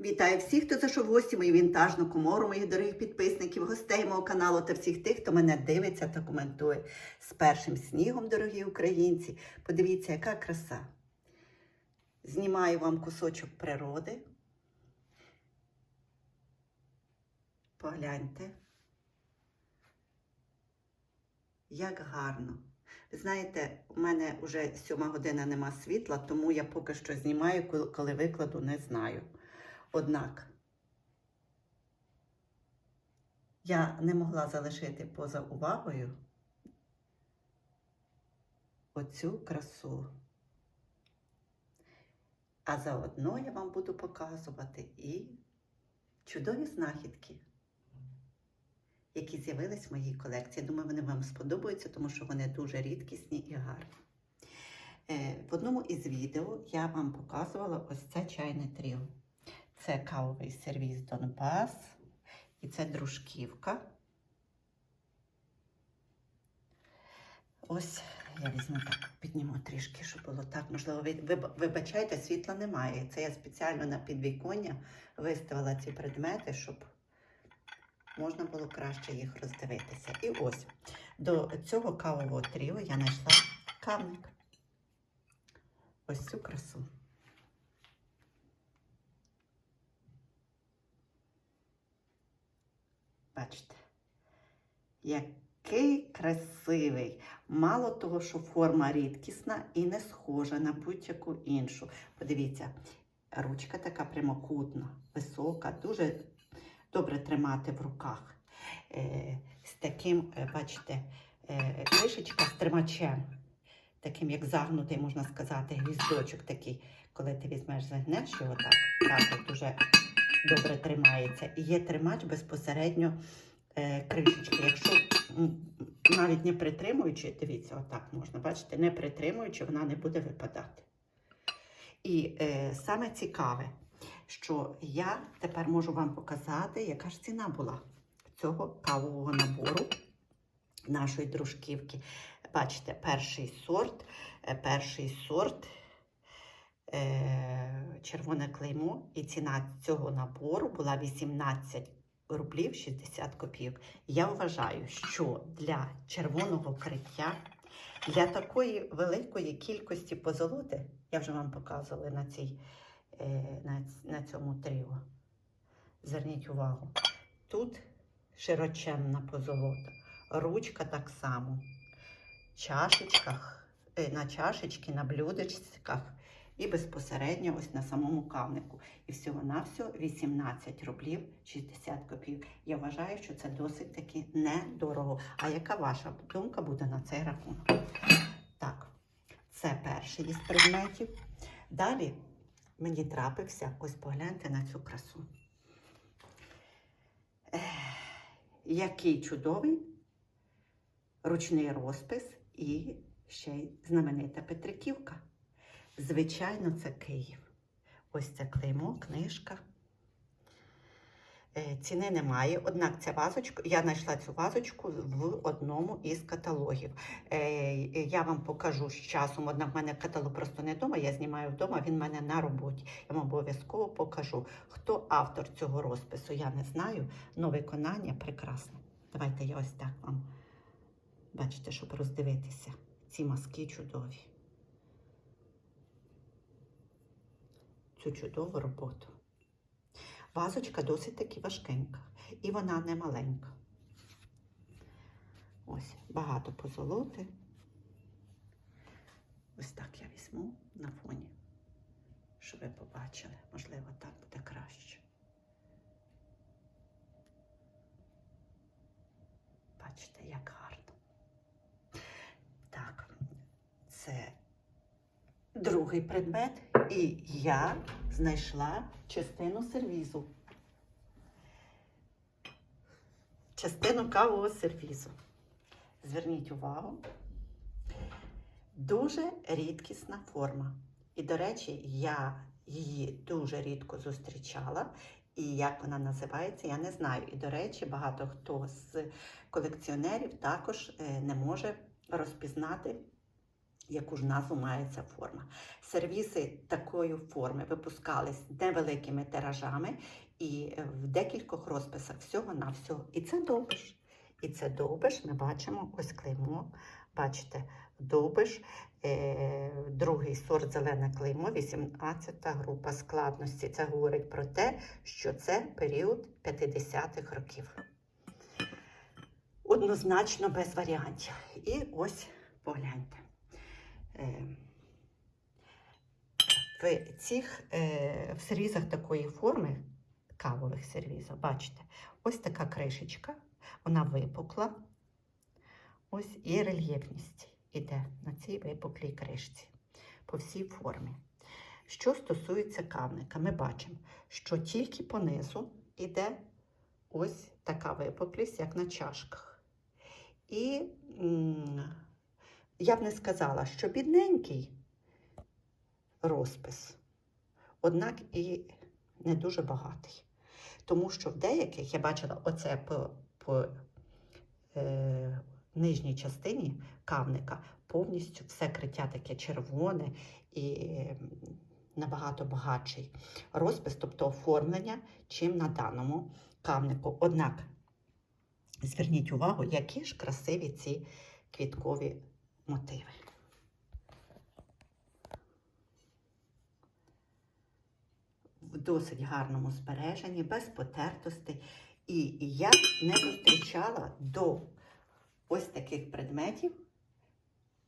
Вітаю всіх, хто зайшов в гості мою вінтажну комору, моїх дорогих підписників, гостей мого каналу та всіх тих, хто мене дивиться та коментує. З першим снігом, дорогі українці. Подивіться, яка краса. Знімаю вам кусочок природи. Погляньте. Як гарно. Ви знаєте, у мене вже сьома година нема світла, тому я поки що знімаю, коли викладу, не знаю. Однак я не могла залишити поза увагою оцю красу. А заодно я вам буду показувати і чудові знахідки, які з'явились в моїй колекції. Думаю, вони вам сподобаються, тому що вони дуже рідкісні і гарні. Е, В одному із відео я вам показувала ось це чайне тріо. Це кавовий сервіс Донбас. І це дружківка. Ось я візьму так, підніму трішки, щоб було так. Можливо, ви, ви вибачайте, світла немає. Це я спеціально на підвіконня виставила ці предмети, щоб можна було краще їх роздивитися. І ось до цього кавового тріо я знайшла кавник. Ось цю красу. Бачите, який красивий. Мало того, що форма рідкісна і не схожа на будь-яку іншу. Подивіться, ручка така прямокутна, висока, дуже добре тримати в руках. Е, з таким, е, бачите, е, кришечка з тримачем, таким як загнутий, можна сказати, гвіздочок такий. Коли ти візьмеш, загнеш його так, так от добре тримається. І є тримач безпосередньо е, кришечки. Якщо навіть не притримуючи, дивіться, отак можна, бачите, не притримуючи, вона не буде випадати. І е, саме цікаве, що я тепер можу вам показати, яка ж ціна була цього кавового набору нашої дружківки. Бачите, перший сорт, е, перший сорт червоне клеймо, і ціна цього набору була 18 рублів 60 копійок. Я вважаю, що для червоного криття, для такої великої кількості позолоти, я вже вам показувала на, цій, е, на, на цьому тріо. Зверніть увагу, тут широченна позолота, ручка так само, чашечках, е, на чашечки, на блюдечках і безпосередньо ось на самому кавнику. І всього-навсього 18 рублів 60 копійок. Я вважаю, що це досить таки недорого. А яка ваша думка буде на цей рахунок? Так, це перший із предметів. Далі мені трапився, ось погляньте на цю красу. Ех, який чудовий ручний розпис і ще й знаменита Петриківка. Звичайно, це Київ. Ось це клеймо, книжка. Е, Ціни немає, однак ця вазочка, я знайшла цю вазочку в одному із каталогів. Е, Я вам покажу з часом, однак в мене каталог просто не вдома, я знімаю вдома, він в мене на роботі. Я вам обов'язково покажу. Хто автор цього розпису, я не знаю, але виконання прекрасне. Давайте я ось так вам бачите, щоб роздивитися. Ці маски чудові. Цю чудову роботу. Вазочка досить таки важкенька. І вона не маленька. Ось, багато позолоти. Ось так я візьму на фоні, щоб ви побачили. Можливо, так буде краще. Бачите, як гарно. Так, це другий предмет, і я знайшла частину сервізу. Частину кавового сервізу. Зверніть увагу. Дуже рідкісна форма. І, до речі, я її дуже рідко зустрічала. І як вона називається, я не знаю. І, до речі, багато хто з колекціонерів також е, не може розпізнати яку ж назву має ця форма. Сервіси такої форми випускались невеликими тиражами і е, в декількох розписах всього на всього. І це довбиш. І це довбиш. Ми бачимо ось клеймо. Бачите, довбиш, е, другий сорт зелене клеймо, 18 група складності. Це говорить про те, що це період 50-х років. Однозначно без варіантів. І ось погляньте. Е, в цих е, в сервізах такої форми, кавових сервізах, бачите, ось така кришечка, вона випукла. Ось і рельєфність іде на цій випуклій кришці по всій формі. Що стосується кавника, ми бачимо, що тільки понизу іде ось така випуклість, як на чашках. І я б не сказала, що бідненький розпис, однак і не дуже багатий. Тому що в деяких я бачила оце по, по е, нижній частині кавника повністю все криття таке червоне і набагато багатший розпис, тобто оформлення, чим на даному кавнику. Однак зверніть увагу, які ж красиві ці квіткові мотиви. В досить гарному збереженні, без потертостей. І я не зустрічала до ось таких предметів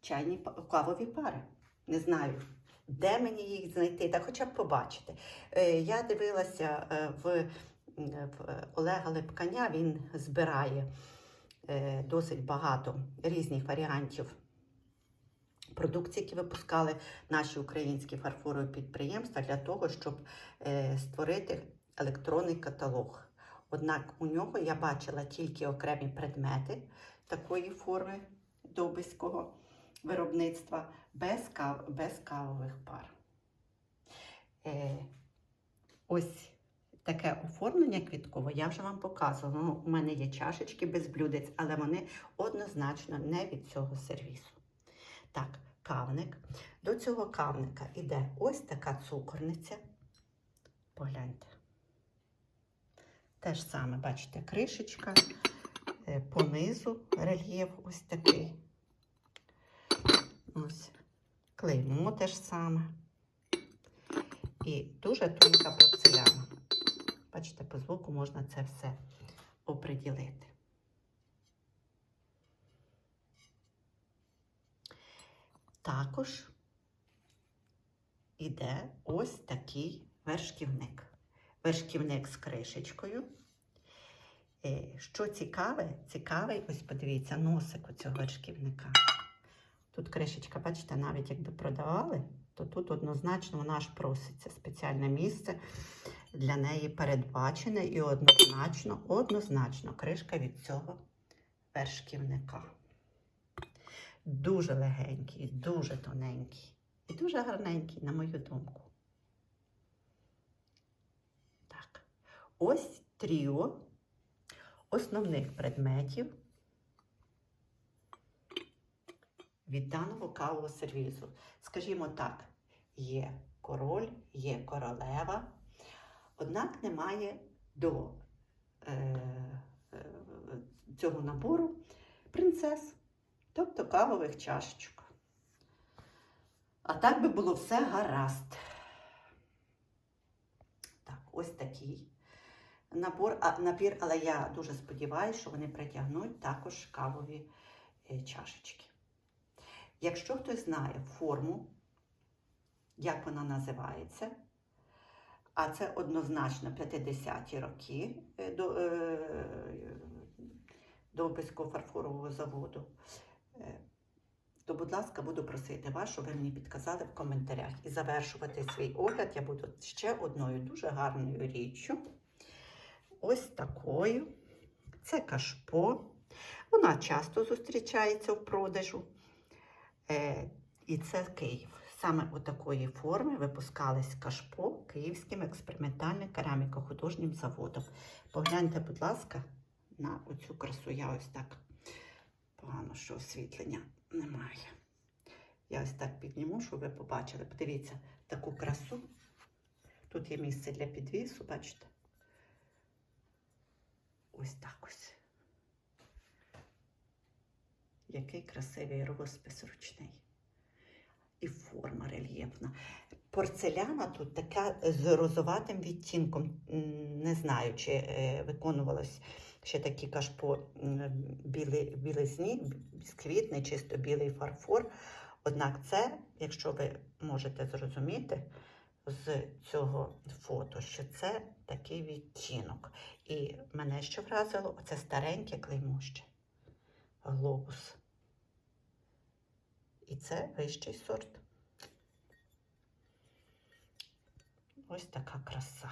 чайні кавові пари. Не знаю, де мені їх знайти, та хоча б побачити. Е, Я дивилася е, в, в Олега Лепканя, він збирає е, досить багато різних варіантів продукції, які випускали наші українські фарфорові підприємства для того, щоб е, створити електронний каталог. Однак у нього я бачила тільки окремі предмети такої форми довбиського виробництва без, кав, без кавових пар. Е, ось таке оформлення квіткове я вже вам показувала. Ну, у мене є чашечки без блюдець, але вони однозначно не від цього сервісу. Так, кавник. До цього кавника іде ось така цукорниця. Погляньте. Те ж саме, бачите, кришечка, е, понизу рельєф ось такий. Ось. Клеймо те ж саме. І дуже тонка порцеляна. Бачите, по звуку можна це все оприділити. Також іде ось такий вершківник. Вершківник з кришечкою. Е, Що цікаве, цікавий, ось подивіться, носик у цього вершківника. Тут кришечка, бачите, навіть якби продавали, то тут однозначно вона ж проситься спеціальне місце для неї передбачене і однозначно, однозначно кришка від цього вершківника. Дуже легенький, дуже тоненький і дуже гарненький, на мою думку. Так, ось тріо основних предметів від даного кавового сервізу. Скажімо так, є король, є королева, однак немає до е, е, цього набору принцес, тобто кавових чашечок. А так би було все гаразд. Так, ось такий набор, а, набір, але я дуже сподіваюся, що вони притягнуть також кавові е, чашечки. Якщо хтось знає форму, як вона називається, а це однозначно 50-ті роки е, до, е, до Обиського фарфорового заводу, то, будь ласка, буду просити вас, щоб ви мені підказали в коментарях. І завершувати свій огляд я буду ще одною дуже гарною річчю. Ось такою. Це кашпо. Вона часто зустрічається в продажу. Е, і це Київ. Саме у такої форми випускались кашпо Київським експериментальним кераміко-художнім заводом. Погляньте, будь ласка, на оцю красу. Я ось так погано, що освітлення немає. Я ось так підніму, щоб ви побачили. Подивіться таку красу. Тут є місце для підвісу, бачите? Ось так ось. Який красивий розпис ручний. І форма рельєфна. Порцеляна тут така з розоватим відтінком. Не знаю, чи е, виконувалось ще такі кашпо білі, білизні, бісквітний, чисто білий фарфор. Однак це, якщо ви можете зрозуміти з цього фото, що це такий відтінок. І мене що вразило, оце стареньке клеймуще. Глобус. І це вищий сорт. Ось така краса.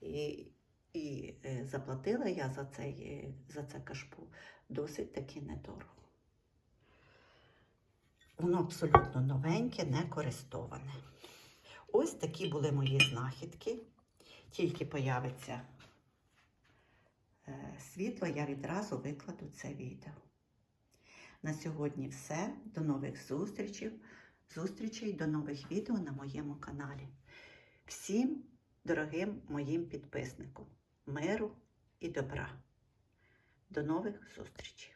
І, і е, заплатила я за, цей, е, за це кашпо досить таки недорого. Воно абсолютно новеньке, не користоване. Ось такі були мої знахідки. Тільки появиться е, світло, я відразу викладу це відео. На сьогодні все. До нових зустрічей. Зустрічей, до нових відео на моєму каналі. Всім дорогим моїм підписникам миру і добра. До нових зустрічей!